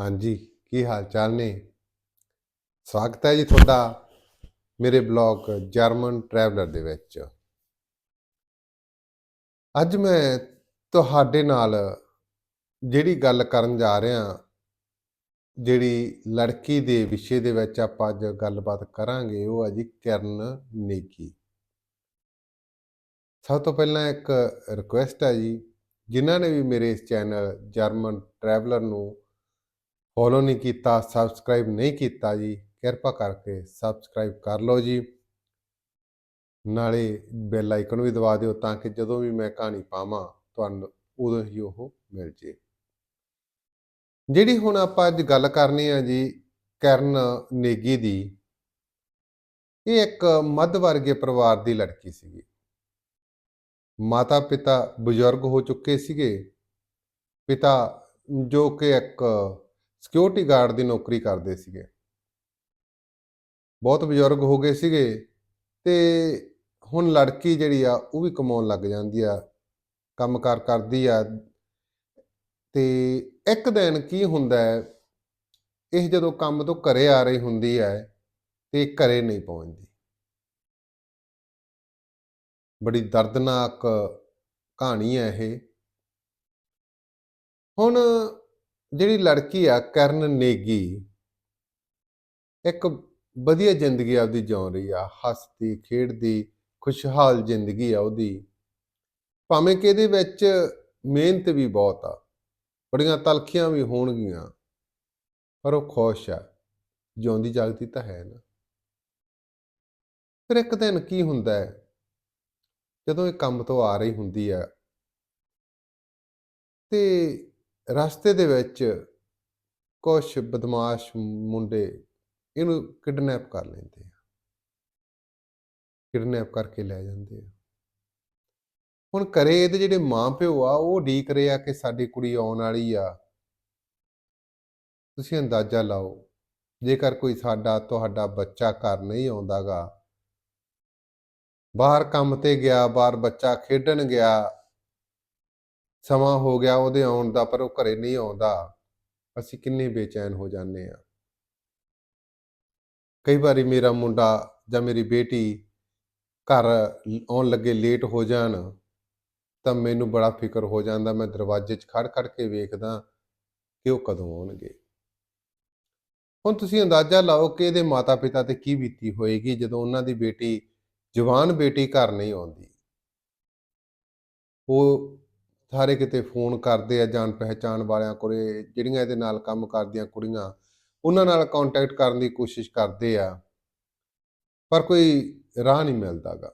ਹਾਂਜੀ, ਕੀ ਹਾਲ ਚਾਲ ਨੇ? ਸਵਾਗਤ ਹੈ ਜੀ ਤੁਹਾਡਾ ਮੇਰੇ ਬਲੌਗ ਜਰਮਨ ਟਰੈਵਲਰ ਦੇ ਵਿੱਚ। ਅੱਜ ਮੈਂ ਤੁਹਾਡੇ ਨਾਲ ਜਿਹੜੀ ਗੱਲ ਕਰਨ ਜਾ ਰਿਹਾ ਜਿਹੜੀ ਲੜਕੀ ਦੇ ਵਿਸ਼ੇ ਦੇ ਵਿੱਚ ਆਪਾਂ ਅੱਜ ਗੱਲਬਾਤ ਕਰਾਂਗੇ, ਉਹ ਹੈ ਜੀ ਕਿਰਨ ਨੇਕੀ ਸਭ ਤੋਂ ਪਹਿਲਾਂ ਇੱਕ ਰਿਕੁਐਸਟ ਹੈ ਜੀ, ਜਿਨ੍ਹਾਂ ਨੇ ਵੀ ਮੇਰੇ ਇਸ ਚੈਨਲ ਜਰਮਨ ਟਰੈਵਲਰ ਨੂੰ ਫੋਲੋ ਨਹੀਂ ਕੀਤਾ, ਸਬਸਕ੍ਰਾਈਬ ਨਹੀਂ ਕੀਤਾ ਜੀ, ਕਿਰਪਾ ਕਰਕੇ ਸਬਸਕ੍ਰਾਈਬ ਕਰ ਲਓ ਜੀ। ਨਾਲੇ ਬੈਲ ਆਈਕਨ ਵੀ ਦਬਾ ਦਿਓ ਤਾਂ ਕਿ ਜਦੋਂ ਵੀ ਮੈਂ ਕਹਾਣੀ ਪਾਵਾਂ, ਤੁਹਾਨੂੰ ਉਦੋਂ ਹੀ ਉਹ ਮਿਲ ਜੇ। ਜਿਹੜੀ ਹੁਣ ਆਪਾਂ ਅੱਜ ਗੱਲ ਕਰਨੀ ਹੈ ਜੀ, ਕਰਨ ਨੇਗੀ ਦੀ, ਇਹ ਇੱਕ ਮੱਧ ਵਰਗੀ ਪਰਿਵਾਰ ਦੀ ਲੜਕੀ ਸੀਗੀ। ਮਾਤਾ ਪਿਤਾ ਬਜ਼ੁਰਗ ਹੋ ਚੁੱਕੇ ਸੀਗੇ। ਪਿਤਾ ਜੋ ਕਿ ਇੱਕ ਸਿਕਿਉਰਿਟੀ ਗਾਰਡ ਦੀ ਨੌਕਰੀ ਕਰਦੇ ਸੀਗੇ। ਬਹੁਤ ਬਜ਼ੁਰਗ ਹੋ ਗਏ ਸੀਗੇ ਤੇ ਹੁਣ ਲੜਕੀ ਜਿਹੜੀ ਆ, ਉਹ ਵੀ ਕਮਾਉਣ ਲੱਗ ਜਾਂਦੀ ਆ, ਕੰਮਕਾਰ ਕਰਦੀ ਆ। ਤੇ ਇੱਕ ਦਿਨ ਕੀ ਹੁੰਦਾ ਹੈ, ਇਹ ਜਦੋਂ ਕੰਮ ਤੋਂ ਘਰੇ ਆ ਰਹੀ ਹੁੰਦੀ ਹੈ, ਤੇ ਘਰੇ ਨਹੀਂ ਪਹੁੰਚਦੀ। ਬੜੀ ਦਰਦਨਾਕ ਕਹਾਣੀ ਹੈ ਇਹ। ਹੁਣ ਜਿਹੜੀ ਲੜਕੀ ਆ, ਕਰਨ ਨੇਗੀ, ਇੱਕ ਵਧੀਆ ਜ਼ਿੰਦਗੀ ਆਪਦੀ ਜਿਉ ਰਹੀ ਆ, ਹੱਸਦੀ, ਖੇਡਦੀ, ਖੁਸ਼ਹਾਲ ਜ਼ਿੰਦਗੀ ਆ ਉਹਦੀ। ਭਾਵੇਂ ਕਿ ਇਹਦੇ ਵਿੱਚ ਮਿਹਨਤ ਵੀ ਬਹੁਤ ਆ, ਬੜੀਆਂ ਤਲਖੀਆਂ ਵੀ ਹੋਣਗੀਆਂ, ਪਰ ਉਹ ਖੁਸ਼ ਆ, ਜਿਉਂਦੀ ਜਾਗਦੀ ਤਾਂ ਹੈ ਨਾ। ਫਿਰ ਇੱਕ ਦਿਨ ਕੀ ਹੁੰਦਾ ਹੈ? ਜਦੋਂ ਇਹ ਕੰਮ ਤੋਂ ਆ ਰਹੀ ਹੁੰਦੀ ਆ, ਤੇ ਰਸਤੇ ਦੇ ਵਿੱਚ ਕੁਝ ਬਦਮਾਸ਼ ਮੁੰਡੇ ਇਹਨੂੰ ਕਿਡਨੈਪ ਕਰ ਲੈਂਦੇ ਆ। ਕਿਡਨੈਪ ਕਰਕੇ ਲੈ ਜਾਂਦੇ ਆ। ਹੁਣ ਘਰੇ ਇਹਦੇ ਜਿਹੜੇ ਮਾਂ ਪਿਓ ਆ, ਉਹ ਢੀਕ ਰਹੇ ਆ ਕਿ ਸਾਡੀ ਕੁੜੀ ਆਉਣ ਵਾਲੀ ਆ। ਤੁਸੀਂ ਅੰਦਾਜ਼ਾ ਲਾਓ, ਜੇਕਰ ਕੋਈ ਸਾਡਾ, ਤੁਹਾਡਾ ਬੱਚਾ ਘਰ ਨਹੀਂ ਆਉਂਦਾਗਾ, ਬਾਹਰ ਕੰਮ ਤੇ ਗਿਆ, ਬਾਹਰ ਬੱਚਾ ਖੇਡਣ ਗਿਆ ਸਮਾਂ ਹੋ ਗਿਆ ਉਹਦੇ ਆਉਣ ਦਾ, ਪਰ ਉਹ ਘਰੇ ਨਹੀਂ ਆਉਂਦਾ। ਅਸੀਂ ਕਿੰਨੇ ਬੇਚੈਨ ਹੋ ਜਾਂਦੇ ਆ ਕਈ ਵਾਰੀ ਮੇਰਾ ਮੁੰਡਾ ਜਾਂ ਮੇਰੀ ਬੇਟੀ ਘਰ ਆਉਣ ਲੱਗੇ ਲੇਟ ਹੋ ਜਾਣ, ਤਾਂ ਮੈਨੂੰ ਬੜਾ ਫਿਕਰ ਹੋ ਜਾਂਦਾ। ਮੈਂ ਦਰਵਾਜ਼ੇ 'ਚ ਖੜ ਖੜ ਕੇ ਵੇਖਦਾ ਕਿ ਉਹ ਕਦੋਂ ਆਉਣਗੇ। ਹੁਣ ਤੁਸੀਂ ਅੰਦਾਜ਼ਾ ਲਾਓ ਕਿ ਇਹਦੇ ਮਾਤਾ-ਪਿਤਾ ਤੇ ਕੀ ਬੀਤੀ ਹੋਏਗੀ ਜਦੋਂ ਉਹਨਾਂ ਦੀ ਬੇਟੀ, ਜਵਾਨ ਬੇਟੀ ਘਰ ਨਹੀਂ ਆਉਂਦੀ। ਉਹ ਸਾਰੇ ਕਿਤੇ ਫੋਨ ਕਰਦੇ ਆ ਜਾਣ ਪਹਿਚਾਣ ਵਾਲਿਆਂ ਕੋਲੇ, ਜਿਹੜੀਆਂ ਇਹਦੇ ਨਾਲ ਕੰਮ ਕਰਦੀਆਂ ਕੁੜੀਆਂ, ਉਹਨਾਂ ਨਾਲ ਕੰਟੈਕਟ ਕਰਨ ਦੀ ਕੋਸ਼ਿਸ਼ ਕਰਦੇ ਆ। ਪਰ ਕੋਈ ਰਾਹ ਨਹੀਂ ਮਿਲਦਾਗਾ।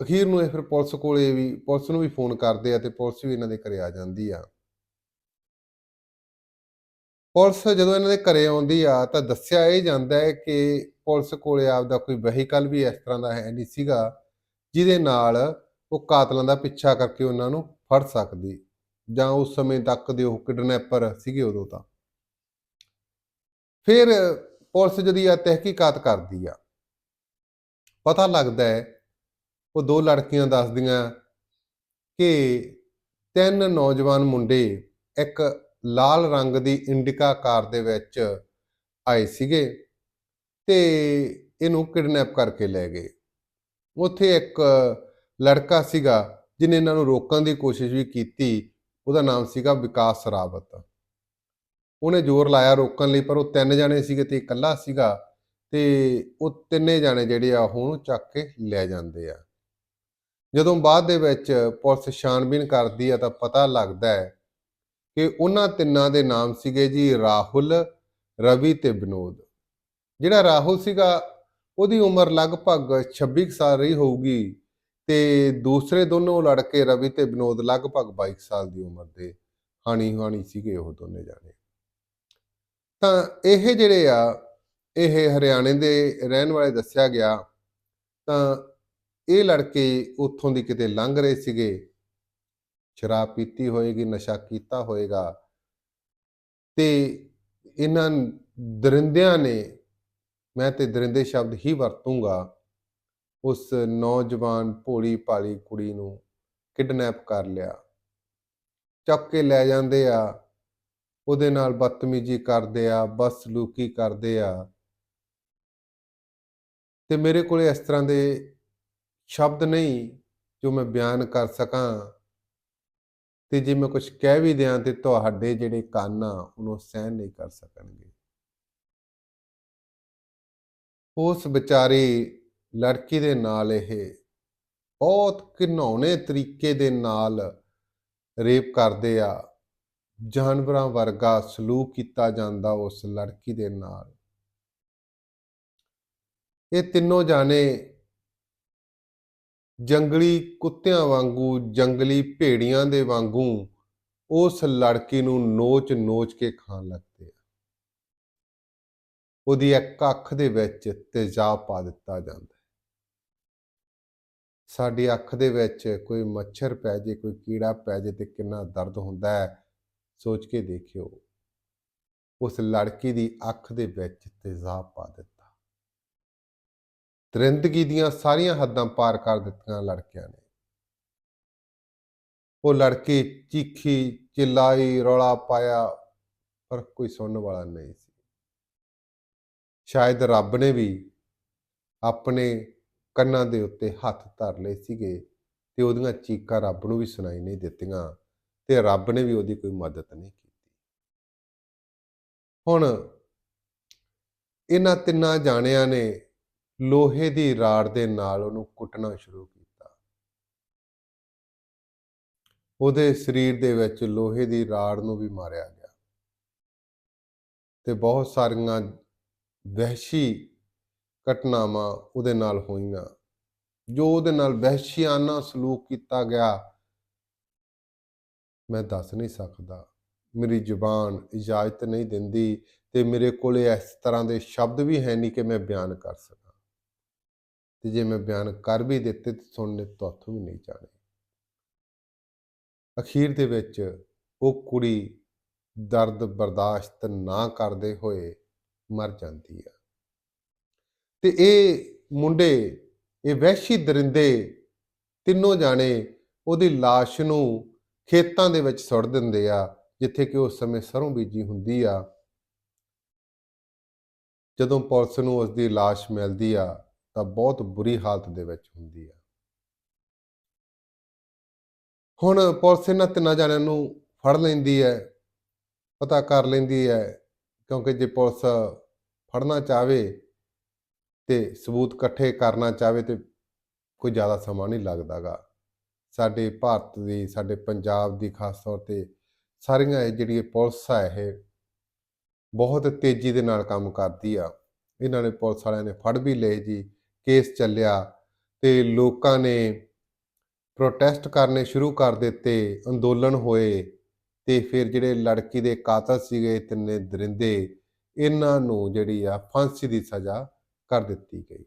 ਅਖੀਰ ਨੂੰ ਇਹ ਫਿਰ ਪੁਲਿਸ ਕੋਲੇ ਵੀ, ਪੁਲਿਸ ਨੂੰ ਵੀ ਫੋਨ ਕਰਦੇ ਆ ਤੇ ਪੁਲਿਸ ਵੀ ਇਹਨਾਂ ਦੇ ਘਰੇ ਆ ਜਾਂਦੀ ਆ। ਪੁਲਿਸ ਜਦੋਂ ਇਹਨਾਂ ਦੇ ਘਰੇ ਆਉਂਦੀ ਆ ਤਾਂ ਦੱਸਿਆ ਇਹ ਜਾਂਦਾ ਹੈ ਕਿ ਪੁਲਿਸ ਕੋਲੇ ਆਪਦਾ ਕੋਈ ਵਹੀਕਲ ਵੀ ਇਸ ਤਰ੍ਹਾਂ ਦਾ ਹੈ ਨਹੀਂ ਸੀਗਾ, ਜਿਹਦੇ ਨਾਲ ਉਹ ਕਾਤਲਾਂ ਦਾ ਪਿੱਛਾ ਕਰਕੇ ਉਹਨਾਂ ਨੂੰ ਫੜ ਸਕਦੀ, ਜਾਂ ਉਸ ਸਮੇਂ ਤੱਕ ਦੇ ਉਹ ਕਿਡਨੈਪਰ ਸੀਗੇ ਉਦੋਂ ਤਾਂ। ਫਿਰ ਪੁਲਿਸ ਜਿਹੜੀ ਆ ਤਹਿਕੀਕਾਤ ਕਰਦੀ ਆ। ਪਤਾ ਲੱਗਦਾ ਹੈ, ਉਹ ਦੋ ਲੜਕੀਆਂ ਦੱਸਦੀਆਂ ਕਿ ਤਿੰਨ ਨੌਜਵਾਨ ਮੁੰਡੇ ਇੱਕ ਲਾਲ ਰੰਗ ਦੀ ਇੰਡਿਕਾ ਕਾਰ ਦੇ ਵਿੱਚ ਆਏ ਸੀਗੇ ਤੇ ਇਹਨੂੰ ਕਿਡਨੈਪ ਕਰਕੇ ਲੈ ਗਏ। ਉੱਥੇ ਇੱਕ ਲੜਕਾ ਸੀਗਾ ਜਿਨੇ ਇਹਨਾਂ ਨੂੰ ਰੋਕਣ ਦੀ ਕੋਸ਼ਿਸ਼ ਵੀ ਕੀਤੀ, ਉਹਦਾ ਨਾਮ ਸੀਗਾ ਵਿਕਾਸ ਸਰਾਵਤ ਉਹਨੇ ਜ਼ੋਰ ਲਾਇਆ ਰੋਕਣ ਲਈ, ਪਰ ਉਹ ਤਿੰਨ ਜਣੇ ਸੀਗੇ ਤੇ ਇਕੱਲਾ ਸੀਗਾ ਤੇ ਉਹ ਤਿੰਨੇ ਜਾਣੇ ਜਿਹੜੇ ਆ ਉਹਨੂੰ ਚੱਕ ਕੇ ਲੈ ਜਾਂਦੇ ਆ। ਜਦੋਂ ਬਾਅਦ ਦੇ ਵਿੱਚ ਪੁਲਿਸ ਛਾਣਬੀਨ ਕਰਦੀ ਆ ਤਾਂ ਪਤਾ ਲੱਗਦਾ ਹੈ ਕਿ ਉਹਨਾਂ ਤਿੰਨਾਂ ਦੇ ਨਾਮ ਸੀਗੇ ਜੀ ਰਾਹੁਲ, ਰਵੀ ਤੇ ਵਿਨੋਦ। ਜਿਹੜਾ ਰਾਹੁਲ ਸੀਗਾ, ਉਹਦੀ ਉਮਰ ਲਗਭਗ 26 ਕੁ ਸਾਲ ਰਹੀ ਹੋਊਗੀ। ਤੇ ਦੂਸਰੇ ਦੋਨੋਂ ਲੜਕੇ ਰਵੀ ਤੇ ਵਿਨੋਦ ਲਗਭਗ 22 ਸਾਲ ਦੀ ਉਮਰ ਦੇ ਹਾਣੀ ਹਾਣੀ ਸੀਗੇ ਉਹ ਦੋਨੇ ਜਾਣੇ। ਤਾਂ ਇਹ ਜਿਹੜੇ ਆ, ਇਹ ਹਰਿਆਣੇ ਦੇ ਰਹਿਣ ਵਾਲੇ ਦੱਸਿਆ ਗਿਆ, ਤਾਂ ਇਹ ਲੜਕੇ ਉੱਥੋਂ ਦੀ ਕਿਤੇ ਲੰਘ ਰਹੇ ਸੀਗੇ। ਸ਼ਰਾਬ ਪੀਤੀ ਹੋਏਗੀ, ਨਸ਼ਾ ਕੀਤਾ ਹੋਏਗਾ। ਤੇ ਇਹਨਾਂ ਦਰਿੰਦਿਆਂ ਨੇ, ਮੈਂ ਤੇ ਦਰਿੰਦੇ ਸ਼ਬਦ ਹੀ ਵਰਤੂੰਗਾ ਉਸ ਨੌਜਵਾਨ ਭੋਲੀ ਭਾਲੀ ਕੁੜੀ ਨੂੰ ਕਿਡਨੈਪ ਕਰ ਲਿਆ। ਚੱਕ ਕੇ ਲੈ ਜਾਂਦੇ ਆ। ਉਹਦੇ ਨਾਲ ਬਦਤਮੀਜ਼ੀ ਕਰਦੇ ਆ ਬਸ ਲੂਕੀ ਕਰਦੇ ਆ। ਤੇ ਮੇਰੇ ਕੋਲੇ ਇਸ ਤਰ੍ਹਾਂ ਦੇ ਸ਼ਬਦ ਨਹੀਂ ਜੋ ਮੈਂ ਬਿਆਨ ਕਰ ਸਕਾਂ। ਤੇ ਜੇ ਮੈਂ ਕੁਝ ਕਹਿ ਵੀ ਦਿਆਂ ਤੇ ਤੁਹਾਡੇ ਜਿਹੜੇ ਕੰਨ ਆ, ਉਹਨੂੰ ਸਹਿਣ ਨਹੀਂ ਕਰ ਸਕਣਗੇ। ਉਸ ਵਿਚਾਰੇ ਲੜਕੀ ਦੇ ਨਾਲ ਇਹ ਬਹੁਤ ਘਿਨੌਣੇ ਤਰੀਕੇ ਦੇ ਨਾਲ ਰੇਪ ਕਰਦੇ ਆ। ਜਾਨਵਰਾਂ ਵਰਗਾ ਸਲੂਕ ਕੀਤਾ ਜਾਂਦਾ ਉਸ ਲੜਕੀ ਦੇ ਨਾਲ। ਇਹ ਤਿੰਨੋਂ ਜਾਣੇ ਜੰਗਲੀ ਕੁੱਤਿਆਂ ਵਾਂਗੂ, ਜੰਗਲੀ ਭੇੜੀਆਂ ਦੇ ਵਾਂਗੂ ਉਸ ਲੜਕੀ ਨੂੰ ਨੋਚ ਨੋਚ ਕੇ ਖਾਣ ਲੱਗਦੇ ਆ। ਉਹਦੀ ਇੱਕ ਅੱਖ ਦੇ ਵਿੱਚ ਤੇਜ਼ਾਬ ਪਾ ਦਿੱਤਾ ਜਾਂਦਾ। ਸਾਡੀ ਅੱਖ ਦੇ ਵਿੱਚ ਕੋਈ ਮੱਛਰ ਪੈ ਜੇ, ਕੋਈ ਕੀੜਾ ਪੈ ਜੇ ਤੇ ਕਿੰਨਾ ਦਰਦ ਹੁੰਦਾ ਹੈ, ਸੋਚ ਕੇ ਦੇਖਿਓ। ਉਸ ਲੜਕੀ ਦੀ ਅੱਖ ਦੇ ਵਿੱਚ ਤੇਜ਼ਾਬ ਪਾ ਦਿੱਤਾ। ਦਰਿੰਦਗੀ ਦੀਆਂ ਸਾਰੀਆਂ ਹੱਦਾਂ ਪਾਰ ਕਰ ਦਿੱਤੀਆਂ ਲੜਕਿਆਂ ਨੇ। ਉਹ ਲੜਕੀ ਚੀਖੀ ਚਿল্ਲਾਈ ਰੌਲਾ ਪਾਇਆ, ਪਰ ਕੋਈ ਸੁਣਨ ਵਾਲਾ ਨਹੀਂ ਸੀ। ਸ਼ਾਇਦ ਰੱਬ ਨੇ ਵੀ ਆਪਣੇ ਕੰਨਾਂ ਦੇ ਉੱਤੇ ਹੱਥ ਧਰ ਲਏ ਸੀਗੇ ਤੇ ਉਹਦੀਆਂ ਚੀਕਾਂ ਰੱਬ ਨੂੰ ਵੀ ਸੁਣਾਈ ਨਹੀਂ ਦਿੱਤੀਆਂ ਤੇ ਰੱਬ ਨੇ ਵੀ ਉਹਦੀ ਕੋਈ ਮਦਦ ਨਹੀਂ ਕੀਤੀ। ਹੁਣ ਇਹਨਾਂ ਤਿੰਨਾਂ ਜਾਣਿਆਂ ਨੇ ਲੋਹੇ ਦੀ ਰਾੜ ਦੇ ਨਾਲ ਉਹਨੂੰ ਕੁੱਟਣਾ ਸ਼ੁਰੂ ਕੀਤਾ। ਉਹਦੇ ਸਰੀਰ ਦੇ ਵਿੱਚ ਲੋਹੇ ਦੀ ਰਾੜ ਨੂੰ ਵੀ ਮਾਰਿਆ ਗਿਆ। ਤੇ ਬਹੁਤ ਸਾਰੀਆਂ ਵਹਿਸ਼ੀ ਘਟਨਾਵਾਂ ਉਹਦੇ ਨਾਲ ਹੋਈਆਂ, ਜੋ ਉਹਦੇ ਨਾਲ ਵਹਿਸ਼ੀਆਨਾ ਸਲੂਕ ਕੀਤਾ ਗਿਆ। ਮੈਂ ਦੱਸ ਨਹੀਂ ਸਕਦਾ। ਮੇਰੀ ਜ਼ੁਬਾਨ ਇਜਾਜ਼ਤ ਨਹੀਂ ਦਿੰਦੀ ਤੇ ਮੇਰੇ ਕੋਲੇ ਇਸ ਤਰ੍ਹਾਂ ਦੇ ਸ਼ਬਦ ਵੀ ਹੈ ਨਹੀਂ ਕਿ ਮੈਂ ਬਿਆਨ ਕਰ ਸਕਾਂ। ਤੇ ਜੇ ਮੈਂ ਬਿਆਨ ਕਰ ਵੀ ਦਿੱਤੇ ਤੇ ਸੁਣਨੇ ਤੁਹਾਥੋਂ ਵੀ ਨਹੀਂ ਜਾਣੇ। ਅਖੀਰ ਦੇ ਵਿੱਚ ਉਹ ਕੁੜੀ ਦਰਦ ਬਰਦਾਸ਼ਤ ਨਾ ਕਰਦੇ ਹੋਏ ਮਰ ਜਾਂਦੀ ਹੈ ਤੇ ਇਹ ਮੁੰਡੇ ਇਹ ਵਹਿਸ਼ੀ ਦਰਿੰਦੇ ਤਿੰਨੋਂ ਜਾਣੇ ਉਹਦੀ লাশ ਨੂੰ ਖੇਤਾਂ ਦੇ ਵਿੱਚ ਸੁੱਟ ਦਿੰਦੇ ਆ ਜਿੱਥੇ ਕਿ ਉਸ ਸਮੇਂ ਸਰੋਂ ਬੀਜੀ ਹੁੰਦੀ ਆ ਜਦੋਂ ਪੁਲਿਸ ਨੂੰ ਉਸ ਦੀ লাশ ਮਿਲਦੀ ਆ ਤਾਂ ਬਹੁਤ ਬੁਰੀ ਹਾਲਤ ਦੇ ਵਿੱਚ ਹੁੰਦੀ ਆ ਹੁਣ ਪੁਲਿਸ ਇਹਨਾਂ ਤਿੰਨਾਂ ਜਣਿਆਂ ਨੂੰ ਫੜ ਲੈਂਦੀ ਹੈ ਪਤਾ ਕਰ ਲੈਂਦੀ ਹੈ ਕਿਉਂਕਿ ਜੇ ਪੁਲਿਸ ਫੜਨਾ ਚਾਹਵੇ ਤੇ ਸਬੂਤ ਇਕੱਠੇ ਕਰਨਾ ਚਾਹਵੇ ਤੇ ਕੋਈ ਜ਼ਿਆਦਾ ਸਮਾਂ ਨਹੀਂ ਲੱਗਦਾਗਾ। ਸਾਡੇ ਭਾਰਤ ਦੀ, ਸਾਡੇ ਪੰਜਾਬ ਦੀ ਖਾਸ ਤੌਰ ਤੇ ਸਾਰੀਆਂ ਇਹ ਜਿਹੜੀ ਪੁਲਿਸ ਆ ਇਹ ਬਹੁਤ ਤੇਜ਼ੀ ਦੇ ਨਾਲ ਕੰਮ ਕਰਦੀ ਆ। ਇਹਨਾਂ ਨੇ ਪੁਲਿਸ ਵਾਲਿਆਂ ਨੇ ਫੜ ਵੀ ਲਏ ਜੀ, ਕੇਸ ਚੱਲਿਆ ਤੇ ਲੋਕਾਂ ਨੇ ਪ੍ਰੋਟੈਸਟ ਕਰਨੇ ਸ਼ੁਰੂ ਕਰ ਦਿੱਤੇ, ਅੰਦੋਲਨ ਹੋਏ ਤੇ ਫਿਰ ਜਿਹੜੇ ਲੜਕੀ ਦੇ ਕਾਤਲ ਸੀਗੇ ਤਿੰਨੇ ਦਰਿੰਦੇ, ਇਹਨਾਂ ਨੂੰ ਜਿਹੜੀ ਆ ਫਾਂਸੀ ਦੀ ਸਜ਼ਾ ਕਰ ਦਿੱਤੀ ਗਈ।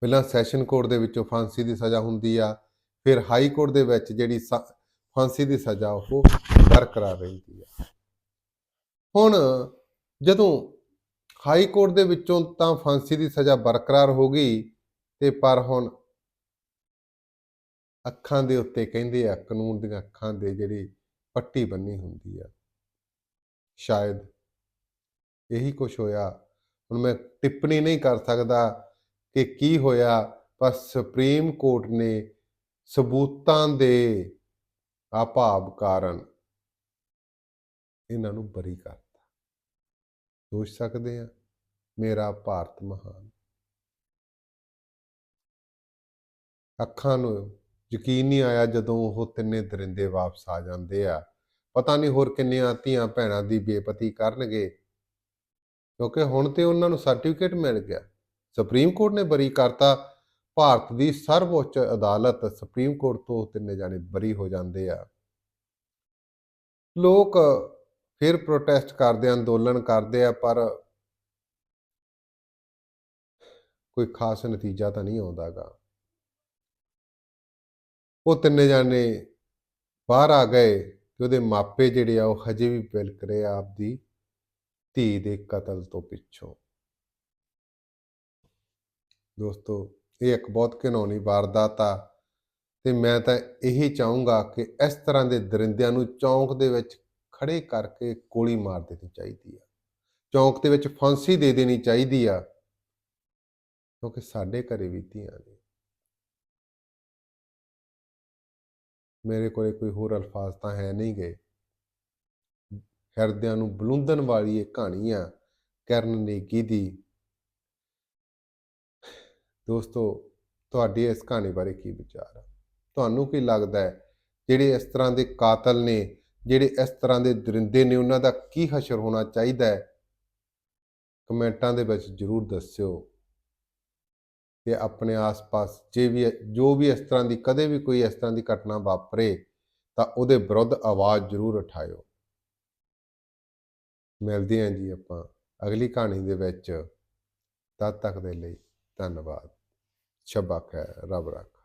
ਪਹਿਲਾਂ ਸੈਸ਼ਨ ਕੋਰਟ ਦੇ ਵਿੱਚੋਂ ਫਾਂਸੀ ਦੀ ਸਜ਼ਾ ਹੁੰਦੀ ਆ, ਫਿਰ ਹਾਈ ਕੋਰਟ ਦੇ ਵਿੱਚ ਜਿਹੜੀ ਸ- ਫਾਂਸੀ ਦੀ ਸਜ਼ਾ ਉਹ ਬਰਕਰਾਰ ਰਹਿੰਦੀ ਆ। ਹੁਣ ਜਦੋਂ ਹਾਈ ਕੋਰਟ ਦੇ ਵਿੱਚੋਂ ਤਾਂ ਫਾਂਸੀ ਦੀ ਸਜ਼ਾ ਬਰਕਰਾਰ ਹੋ ਗਈ ਤੇ ਪਰ ਹੁਣ ਅੱਖਾਂ ਦੇ ਉੱਤੇ ਕਹਿੰਦੇ ਆ, ਕਾਨੂੰਨ ਦੀਆਂ ਅੱਖਾਂ ਦੇ ਜਿਹੜੀ ਪੱਟੀ ਬੰਨੀ ਹੁੰਦੀ ਆ। ਸ਼ਾਇਦ ਇਹੀ ਕੁਝ ਹੋਇਆ ਹੁਣ ਮੈਂ ਟਿੱਪਣੀ ਨਹੀਂ ਕਰ ਸਕਦਾ ਕਿ ਕੀ ਹੋਇਆ, ਪਰ ਸੁਪਰੀਮ ਕੋਰਟ ਨੇ ਸਬੂਤਾਂ ਦੇ ਅਭਾਵ ਕਾਰਨ ਇਹਨਾਂ ਨੂੰ ਬਰੀ ਕਰਤਾ ਸੋਚ ਸਕਦੇ ਆ ਮੇਰਾ ਭਾਰਤ ਮਹਾਨ। ਅੱਖਾਂ ਨੂੰ ਯਕੀਨ ਨਹੀਂ ਆਇਆ ਜਦੋਂ ਉਹ ਤਿੰਨੇ ਦਰਿੰਦੇ ਵਾਪਸ ਆ ਜਾਂਦੇ ਆ। ਪਤਾ ਨਹੀਂ ਹੋਰ ਕਿੰਨੀਆਂ ਧੀਆਂ ਭੈਣਾਂ ਦੀ ਬੇਪਤੀ ਕਰਨਗੇ। ਕਿਉਂਕਿ ਹੁਣ ਤੇ ਉਹਨਾਂ ਨੂੰ ਸਰਟੀਫਿਕੇਟ ਮਿਲ ਗਿਆ। ਸੁਪਰੀਮ ਕੋਰਟ ਨੇ ਬਰੀ ਕਰਤਾ। ਭਾਰਤ ਦੀ ਸਰਵਉੱਚ ਅਦਾਲਤ ਸੁਪਰੀਮ ਕੋਰਟ ਤੋਂ ਤਿੰਨੇ ਜਾਣੇ ਬਰੀ ਹੋ ਜਾਂਦੇ ਆ। ਲੋਕ ਫਿਰ ਪ੍ਰੋਟੈਸਟ ਕਰਦੇ ਆ ਅੰਦੋਲਨ ਕਰਦੇ ਆ, ਪਰ ਕੋਈ ਖਾਸ ਨਤੀਜਾ ਤਾਂ ਨਹੀਂ ਆਉਂਦਾਗਾ। ਉਹ ਤਿੰਨੇ ਜਾਣੇ ਬਾਹਰ ਆ ਗਏ ਤੇ ਉਹਦੇ ਮਾਪੇ ਜਿਹੜੇ ਆ, ਉਹ ਹਜੇ ਵੀ ਬਿਲਕ ਰਹੇ ਆ ਆਪਦੀ ਧੀ ਦੇ ਕਤਲ ਤੋਂ ਪਿੱਛੋਂ। ਦੋਸਤੋ, ਇਹ ਇੱਕ ਬਹੁਤ ਘਿਨੌਣੀ ਵਾਰਦਾਤ ਆ ਤੇ ਮੈਂ ਤਾਂ ਇਹੀ ਚਾਹੂੰਗਾ ਕਿ ਇਸ ਤਰ੍ਹਾਂ ਦੇ ਦਰਿੰਦਿਆਂ ਨੂੰ ਚੌਂਕ ਦੇ ਵਿੱਚ ਖੜੇ ਕਰਕੇ ਗੋਲੀ ਮਾਰ ਦੇਣੀ ਚਾਹੀਦੀ ਆ। ਚੌਂਕ ਦੇ ਵਿੱਚ ਫਾਂਸੀ ਦੇ ਦੇਣੀ ਚਾਹੀਦੀ ਆ, ਕਿਉਂਕਿ ਸਾਡੇ ਘਰੇ ਵੀ ਧੀਆਂ ਨੇ। ਮੇਰੇ ਕੋਲੇ ਕੋਈ ਹੋਰ ਅਲਫਾਜ਼ ਤਾਂ ਹੈ ਨਹੀਂ ਗਏ ਹਿਰਦਿਆਂ ਨੂੰ ਬਲੁੰਦਨ ਵਾਲੀ ਇਹ ਕਹਾਣੀ ਆ, ਕਰਨ ਨੇਗੀ ਦੀ। ਦੋਸਤੋ, ਤੁਹਾਡੀ ਇਸ ਕਹਾਣੀ ਬਾਰੇ ਕੀ ਵਿਚਾਰ ਆ? ਤੁਹਾਨੂੰ ਕੀ ਲੱਗਦਾ ਹੈ, ਜਿਹੜੇ ਇਸ ਤਰ੍ਹਾਂ ਦੇ ਕਾਤਲ ਨੇ, ਜਿਹੜੇ ਇਸ ਤਰ੍ਹਾਂ ਦੇ ਦਰਿੰਦੇ ਨੇ, ਉਹਨਾਂ ਦਾ ਕੀ ਹਸ਼ਰ ਹੋਣਾ ਚਾਹੀਦਾ ਹੈ? ਕਮੈਂਟਾਂ ਦੇ ਵਿੱਚ ਜਰੂਰ ਦੱਸਿਓ। ਤੇ ਆਪਣੇ ਆਸ-ਪਾਸ ਜੇ ਵੀ, ਜੋ ਵੀ ਇਸ ਤਰ੍ਹਾਂ ਦੀ, ਕਦੇ ਵੀ ਕੋਈ ਇਸ ਤਰ੍ਹਾਂ ਦੀ ਘਟਨਾ ਵਾਪਰੇ, ਤਾਂ ਉਹਦੇ ਵਿਰੁੱਧ ਆਵਾਜ਼ ਜਰੂਰ ਉਠਾਇਓ। ਮਿਲਦੇ ਹਾਂ ਜੀ ਆਪਾਂ ਅਗਲੀ ਕਹਾਣੀ ਦੇ ਵਿੱਚ। ਤਦ ਤੱਕ ਦੇ ਲਈ ਧੰਨਵਾਦ। ਸ਼ਬਾ ਖੈਰ, ਰੱਬ ਰੱਖ।